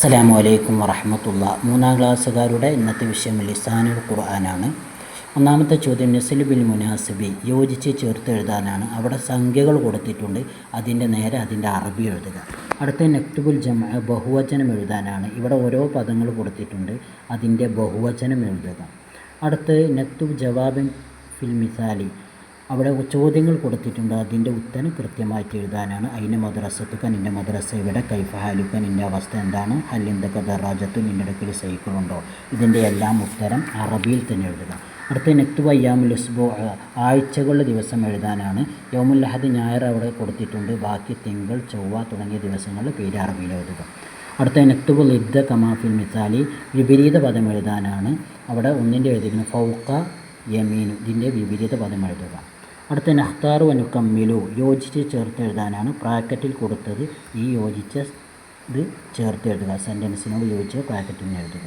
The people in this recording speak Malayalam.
അസ്സലാമു അലൈക്കും വറഹമത്തുള്ള മൂന്നാം ക്ലാസ്സുകാരുടെ ഇന്നത്തെ വിഷയം ലിസാനുൽ ഖുർആനാണ്. ഒന്നാമത്തെ ചോദ്യം നസ്ലു ബിൽ മുനാസിബി യോജിച്ച് ചേർത്ത് എഴുതാനാണ്. അവിടെ സംഖ്യകൾ കൊടുത്തിട്ടുണ്ട്. അതിന്റെ നേരെ അതിന്റെ അറബി എഴുതുക. അടുത്ത നെക്തുബുൽ ജമ ബഹുവചനം എഴുതാനാണ്. ഇവിടെ ഓരോ പദങ്ങൾ കൊടുത്തിട്ടുണ്ട്. അതിന്റെ ബഹുവചനം എഴുതുക. അടുത്ത് നെക്തുബ് ജവാബിൻ ഫിൽ മിസാലി അവിടെ ചോദ്യങ്ങൾ കൊടുത്തിട്ടുണ്ട്. അതിന്റെ ഉത്തരം കൃത്യമായിട്ട് എഴുതാനാണ്. അതിന്റെ മദ്രസത്തുക്ക നിന്റെ മദ്രസ ഇവിടെ കൈഫ ഹാലുക്ക നിന്റെ അവസ്ഥ എന്താണ്? ഹല്ലിന്തൊക്കെ ദറാജത്ത് നിന്റെ അടുക്കൽ സൈക്കിളുണ്ടോ ഇതിന്റെ എല്ലാം ഉത്തരം അറബിയിൽ തന്നെ എഴുതുക. അടുത്ത നെക്തു വയ്യാമുൽ ഉസ്ബോ ആഴ്ചകളുടെ ദിവസം എഴുതാനാണ്. യോമുല്ലഹദ് ഞായർ അവിടെ കൊടുത്തിട്ടുണ്ട്. ബാക്കി തിങ്കൾ ചൊവ്വ തുടങ്ങിയ ദിവസങ്ങളിൽ പേര് അറബിയിൽ എഴുതുക. അടുത്ത നെക്തുബുൽ ഇദ്ദ കമാഫിൽ മിസാലി വിപരീത പദം എഴുതാനാണ്. അവിടെ ഒന്നിന്റെ എഴുതിയിരിക്കുന്നത് ഫൗക്ക യമീൻ. ഇതിന്റെ വിപരീത പദം എഴുതുക. അടുത്ത നഹ്താറു അനുക്കമ്മിലു യോജിച്ച് ചേർത്ത് എഴുതാനാണ് ബ്രാക്കറ്റിൽ കൊടുത്തത്. ഈ യോജിച്ച ഇത് ചേർത്ത് എഴുതുക സെന്റൻസിനോട് യോജിച്ച് ബ്രാക്കറ്റിൽ എഴുതുക.